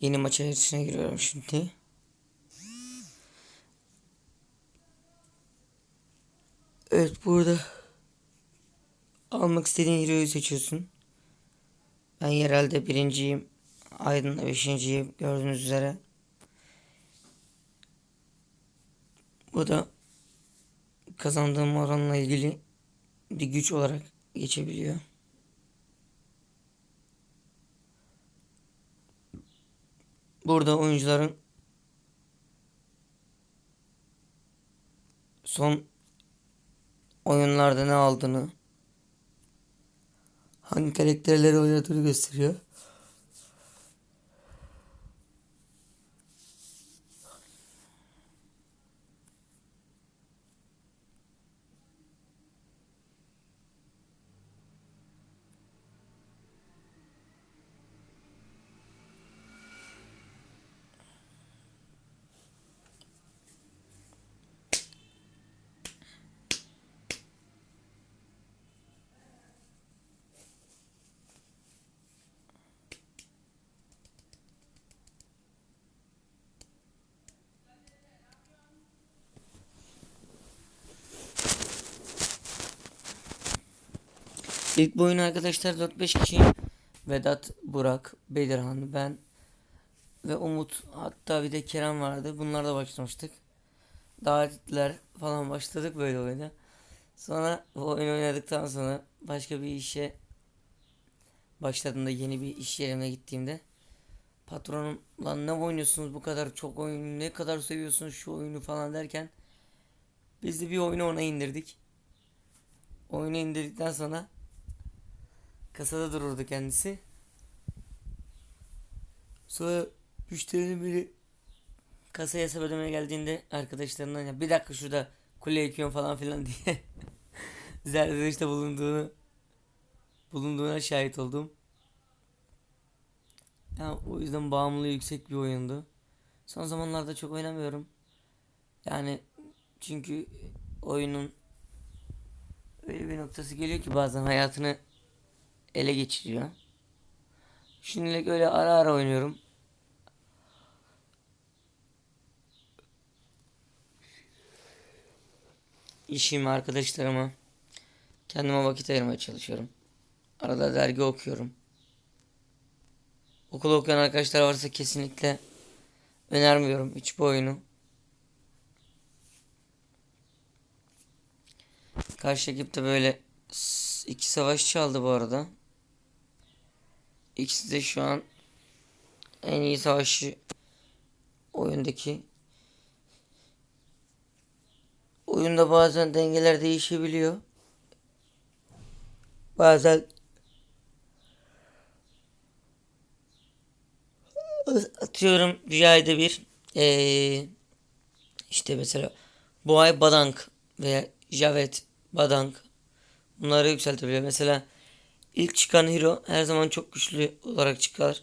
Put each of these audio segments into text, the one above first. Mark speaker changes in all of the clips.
Speaker 1: Yeni maça içine giriyorum şimdi. Evet burada almak istediğin hero'yu seçiyorsun. Ben yerelde birinciyim. Aydın'da beşinciyim gördüğünüz üzere. Bu da kazandığım oranla ilgili bir güç olarak geçebiliyor. Burada oyuncuların son oyunlarda ne aldığını, hangi karakterleri oynadığını gösteriyor. İlk bu oyunu arkadaşlar 4-5 kişi Vedat, Burak, Bedirhan, ben ve Umut hatta bir de Kerem vardı. Bunlarla başlamıştık. Davetler falan başladık böyle oyuna. Sonra bu oyunu oynadıktan sonra başka bir işe başladığımda yeni bir iş yerine gittiğimde patronum lan ne oynuyorsunuz bu kadar çok oyun ne kadar seviyorsunuz şu oyunu falan derken biz de bir oyunu ona indirdik. Oyunu indirdikten sonra kasada dururdu kendisi. Sonra müşterinin biri kasaya hesap ödemeye geldiğinde arkadaşlarından ya bir dakika şurada kule yıkıyorum falan filan diye zerdeşte bulunduğunu bulunduğuna şahit oldum. Yani o yüzden bağımlılığı yüksek bir oyundu. Son zamanlarda çok oynamıyorum. Yani çünkü oyunun öyle bir noktası geliyor ki bazen hayatını ele geçiriyor. Şimdilik öyle ara ara oynuyorum. İşim, arkadaşlarıma, kendime vakit ayırmaya çalışıyorum. Arada dergi okuyorum. Okul okuyan arkadaşlar varsa kesinlikle önermiyorum hiç bu oyunu. Karşı ekipte böyle iki savaşçı aldı bu arada. İkisi de şu an en iyi savaşçı oyundaki. Oyunda bazen dengeler değişebiliyor. Bazen atıyorum bir ayda bir ee, işte mesela bu ay Badank veya Javet Badank bunları yükseltebiliyor. Mesela ilk çıkan hero her zaman çok güçlü olarak çıkar.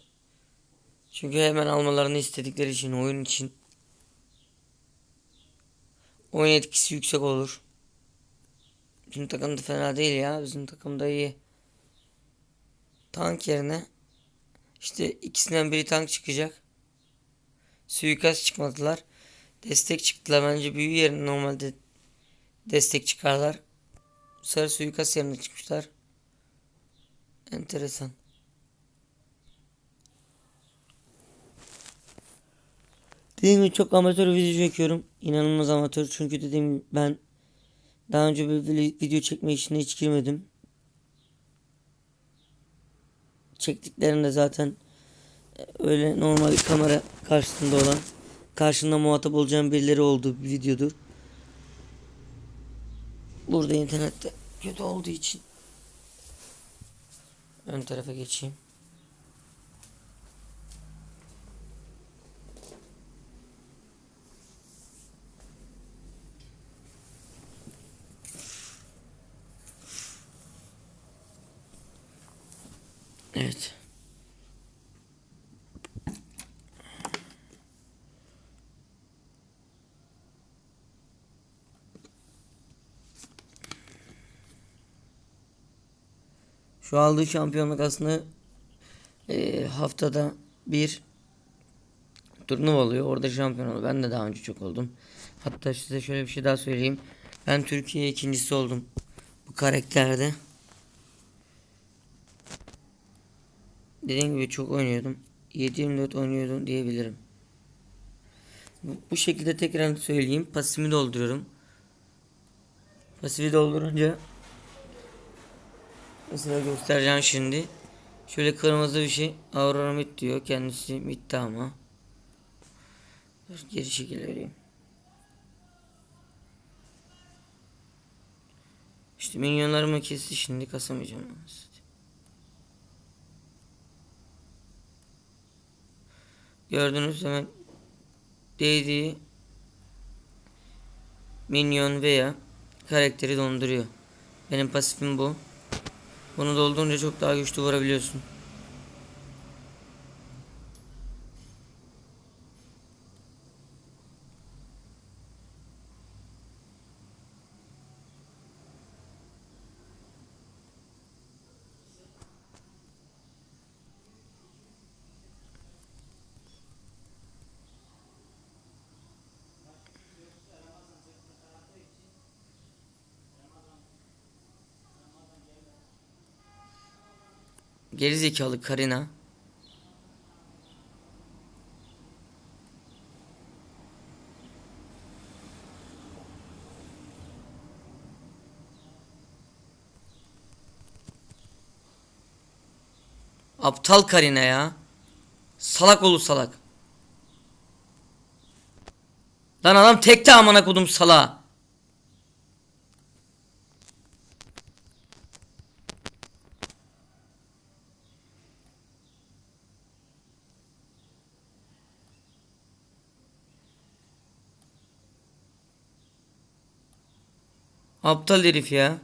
Speaker 1: Çünkü hemen almalarını istedikleri için oyun için oyun etkisi yüksek olur. Bizim takım da fena değil ya. Bizim takım da iyi. Tank yerine işte ikisinden biri tank çıkacak. Suikast çıkmadılar. Destek çıktılar. Bence büyü yerine normalde destek çıkarlar. Bu sefer suikast yerine çıkmışlar. Enteresan. Dediğim gibi çok amatör video çekiyorum. İnanılmaz amatör. Çünkü dediğim gibi ben daha önce bir video çekme işine hiç girmedim. Çektiklerinde zaten e, öyle normal kamera karşısında olan karşında muhatap olacağım birileri olduğu bir videodur. Burada internette kötü olduğu için ön tarafa geçeyim. Evet. Şu aldığı şampiyonluk aslında e, haftada bir turnuva oluyor. Orada şampiyon oluyor. Ben de daha önce çok oldum. Hatta size şöyle bir şey daha söyleyeyim. Ben Türkiye ikincisi oldum. Bu karakterde. Dediğim gibi çok oynuyordum. 7-24 oynuyordum diyebilirim. Bu, şekilde tekrar söyleyeyim. Pasifimi dolduruyorum. Pasifi doldurunca mesela göstereceğim şimdi. Şöyle kırmızı bir şey. Aurora mid diyor. Kendisi midde ama. Dur, geri şekil vereyim. İşte minyonlarımı kesti şimdi kasamayacağım. Gördüğünüz zaman değdiği minyon veya karakteri donduruyor. Benim pasifim bu. Bunu doldurunca çok daha güçlü vurabiliyorsun. Gerizekalı Karina. Aptal Karina ya. Salak olu salak. Lan adam tekte amına kodum sala. Aptal herif ya.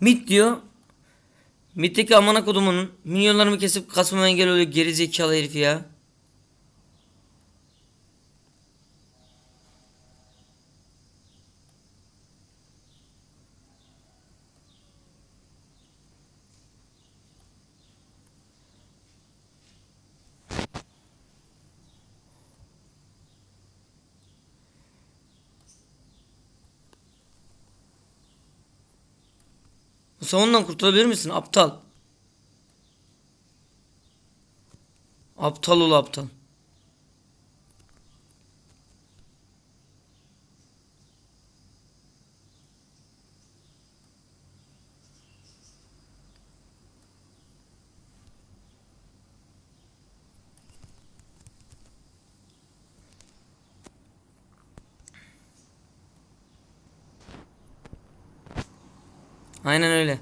Speaker 1: Mit diyor. Mit'teki amına kodumunun milyonlarımı kesip kasmama engel oluyor geri zekalı herif ya. Sen ondan kurtulabilir misin aptal? Aptal ol aptal. Aynen öyle.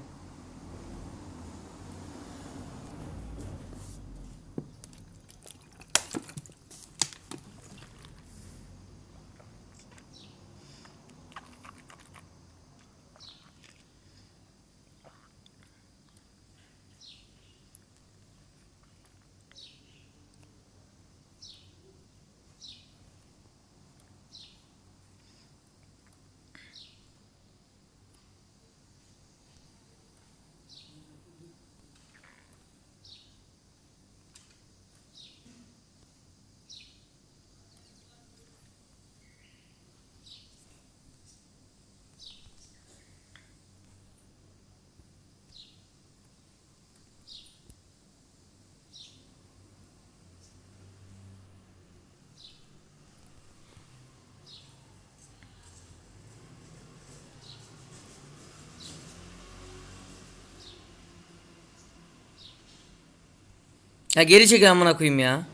Speaker 1: Ya geri çekil amına koyayım ya.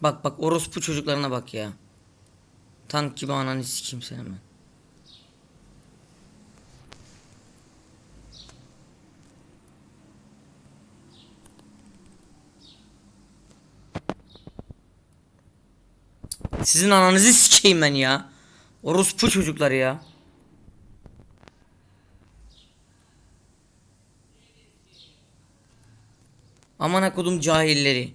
Speaker 1: Bak bak orospu çocuklarına bak ya. Tank gibi ananı sikeyim seni ben. Sizin ananızı sikeyim ben ya. Orospu çocukları ya. Aman kodum cahilleri.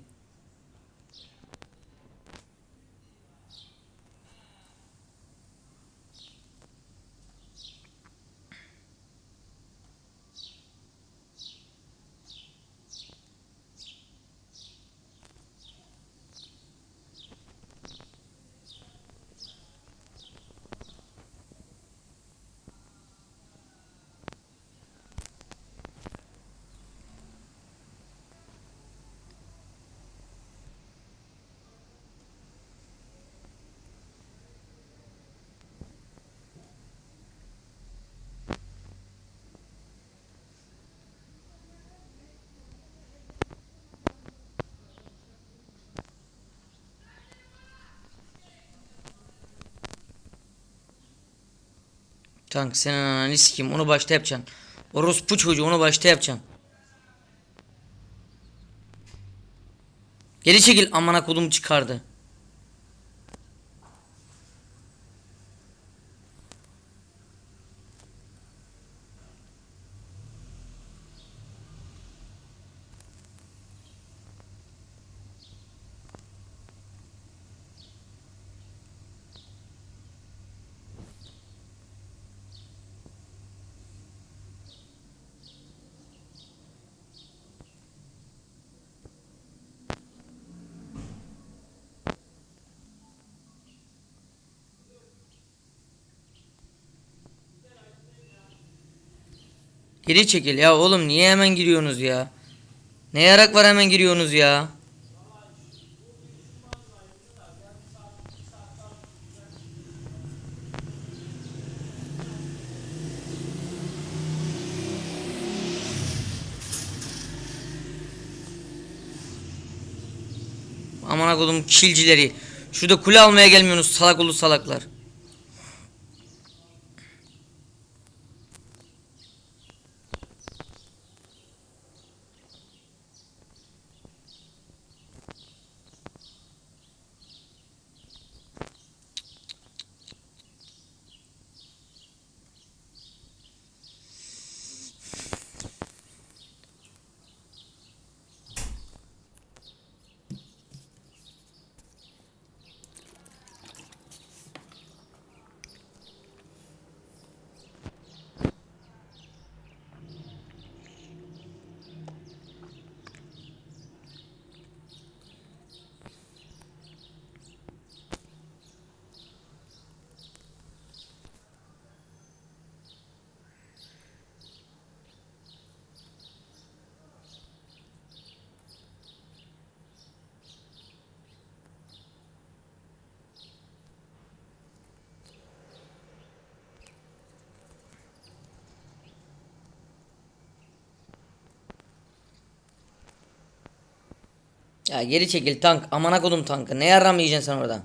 Speaker 1: Tank senin ananı sikeyim onu başta yapacaksın. Orospu çocuğu onu başta yapacaksın. Geri çekil amına kodum çıkardı. Geri çekil ya oğlum niye hemen giriyorsunuz ya? Ne yarak var hemen giriyorsunuz ya? Aman kodum kilcileri. Şurada kule almaya gelmiyorsunuz salak olu salaklar. Ya geri çekil tank. Amana kodum tankı. Ne yaram yiyeceksin sen orada?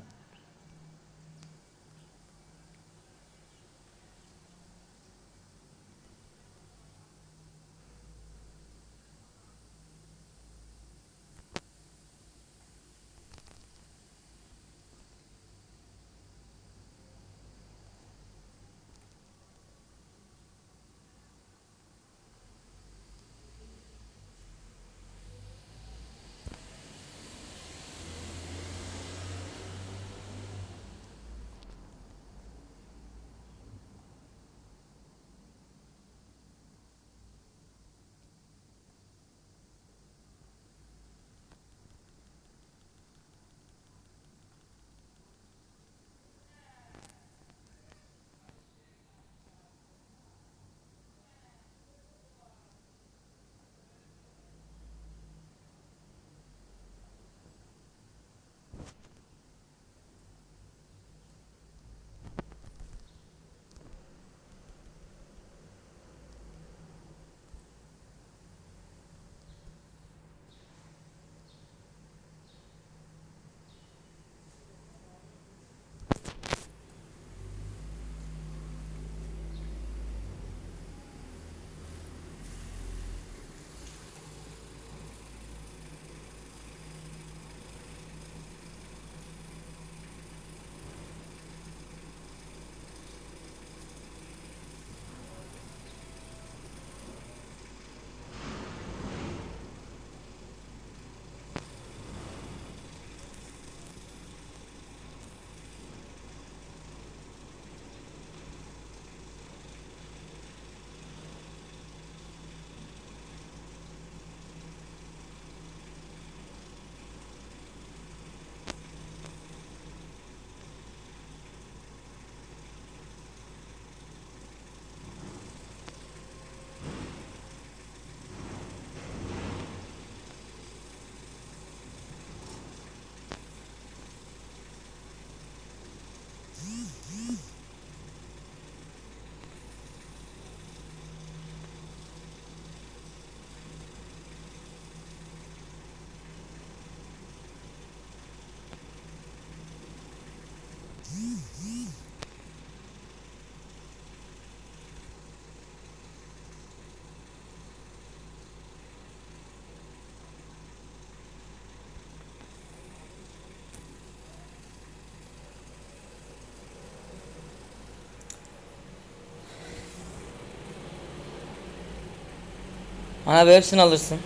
Speaker 1: Abi hepsini alırsın.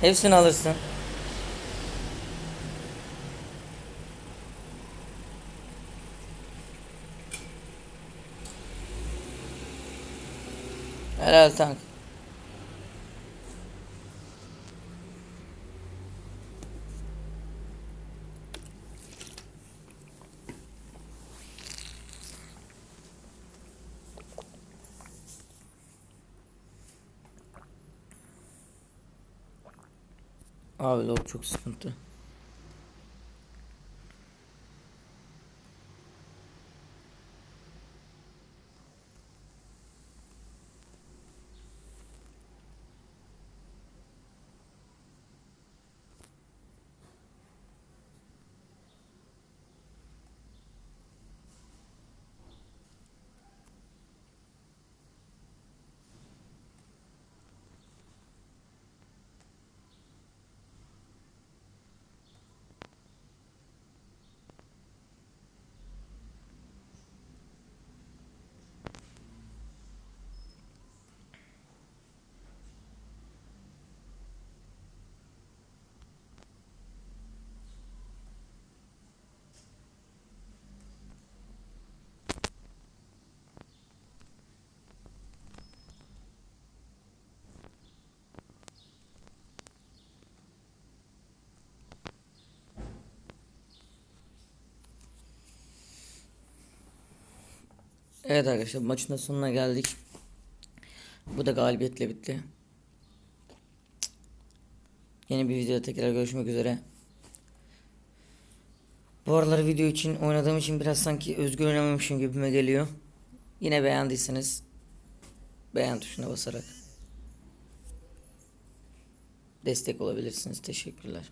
Speaker 1: Hepsini alırsın. Helal tank. Abi lob çok sıkıntı. Evet arkadaşlar maçın da sonuna geldik. Bu da galibiyetle bitti. Yeni bir videoda tekrar görüşmek üzere. Bu aralar video için oynadığım için biraz sanki özgür oynamamışım gibime geliyor. Yine beğendiyseniz beğen tuşuna basarak destek olabilirsiniz. Teşekkürler.